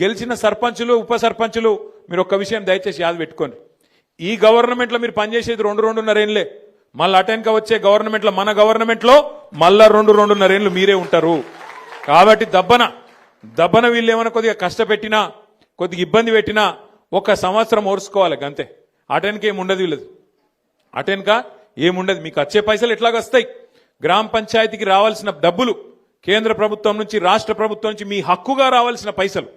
గెలిచిన సర్పంచులు ఉప సర్పంచులు మీరు ఒక్క విషయం దయచేసి యాద పెట్టుకోండి. ఈ గవర్నమెంట్లో మీరు పనిచేసేది రెండు రెండున్నరేళ్ళే మళ్ళీ అటెన్క వచ్చే గవర్నమెంట్లో మన గవర్నమెంట్లో మళ్ళా రెండు రెండున్నరేళ్ళు మీరే ఉంటారు. కాబట్టి దబ్బన దబ్బన వీళ్ళు ఏమైనా కొద్దిగా కష్టపెట్టినా కొద్దిగా ఇబ్బంది పెట్టినా ఒక సంవత్సరం ఓర్చుకోవాలి అంతే అటెన్కి ఏముండదు వీళ్ళదు. వీళ్ళది అటెన్క ఏముండదు మీకు వచ్చే పైసలు ఎట్లాగ వస్తాయి గ్రామ పంచాయతీకి రావాల్సిన డబ్బులు కేంద్ర ప్రభుత్వం నుంచి రాష్ట్ర ప్రభుత్వం నుంచి మీ హక్కుగా రావాల్సిన పైసలు.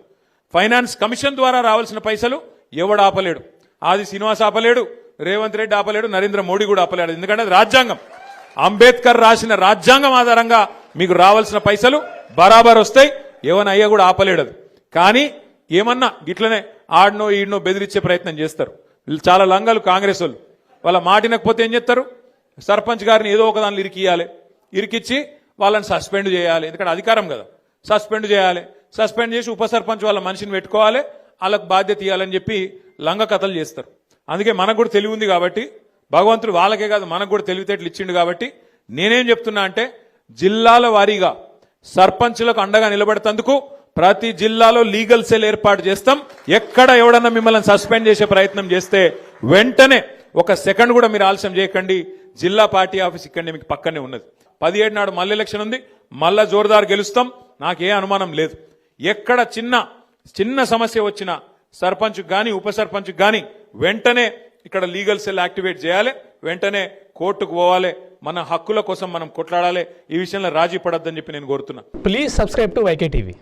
ఫైనాన్స్ కమిషన్ ద్వారా రావాల్సిన పైసలు ఎవడు ఆపలేడు? ఆది శ్రీనివాస్ ఆపలేడు రేవంత్ రెడ్డి ఆపలేడు నరేంద్ర మోడీ కూడా ఆపలేడు. ఎందుకంటే రాజ్యాంగం. అంబేద్కర్ రాసిన రాజ్యాంగం ఆధారంగా మీకు రావాల్సిన పైసలు బరాబర్ వస్తాయి ఏమన్నా అయ్యా కూడా ఆపలేడు కానీ ఏమన్నా గిట్లనే ఆడనో ఈడనో బెదిరించే ప్రయత్నం చేస్తారు. వీళ్ళు చాలా లంగాలు కాంగ్రెస్ వాళ్ళు. వాళ్ళ మాటినకపోతే ఏం చేస్తారు? సర్పంచ్ గారిని ఏదో ఒక దానిలో ఇరికియాలి ఇరికిచ్చి వాళ్ళని సస్పెండ్ చేయాలి. ఎందుకంటే అధికారం కదా. సస్పెండ్ చేయాలి. సస్పెండ్ చేసి ఉప సర్పంచ్ వాళ్ళ మనిషిని పెట్టుకోవాలి వాళ్ళకు బాధ్యత ఇవ్వాలని చెప్పి లంగ కథలు చేస్తారు. అందుకే మనకు కూడా తెలివి ఉంది కాబట్టి భగవంతుడు వాళ్ళకే కాదు మనకు కూడా తెలివితేటలు ఇచ్చిండు కాబట్టి నేనేం చెప్తున్నా అంటే జిల్లాల వారీగా సర్పంచులకు అండగా నిలబడతందుకు ప్రతి జిల్లాలో లీగల్ సెల్ ఏర్పాటు చేస్తాం. ఎక్కడ ఎవడన్నా మిమ్మల్ని సస్పెండ్ చేసే ప్రయత్నం చేస్తే వెంటనే ఒక సెకండ్ కూడా మీరు ఆలస్యం చేయకండి. జిల్లా పార్టీ ఆఫీస్ ఇక్కడనే మీకు పక్కనే ఉన్నది. పదిహేడు నాడు మళ్ళీ ఎలక్షన్ ఉంది. మళ్ళా జోరుదారు గెలుస్తాం. నాకే అనుమానం లేదు. ఎక్కడ చిన్న చిన్న సమస్య వచ్చినా సర్పంచ్ కానీ ఉప సర్పంచ్ కానీ వెంటనే ఇక్కడ లీగల్ సెల్ యాక్టివేట్ చేయాలి. వెంటనే కోర్టుకు పోవాలి. మన హక్కుల కోసం మనం కొట్లాడాలి. ఈ విషయంలో రాజీ పడొద్దని చెప్పి నేను కోరుతున్నా. Please subscribe to YK TV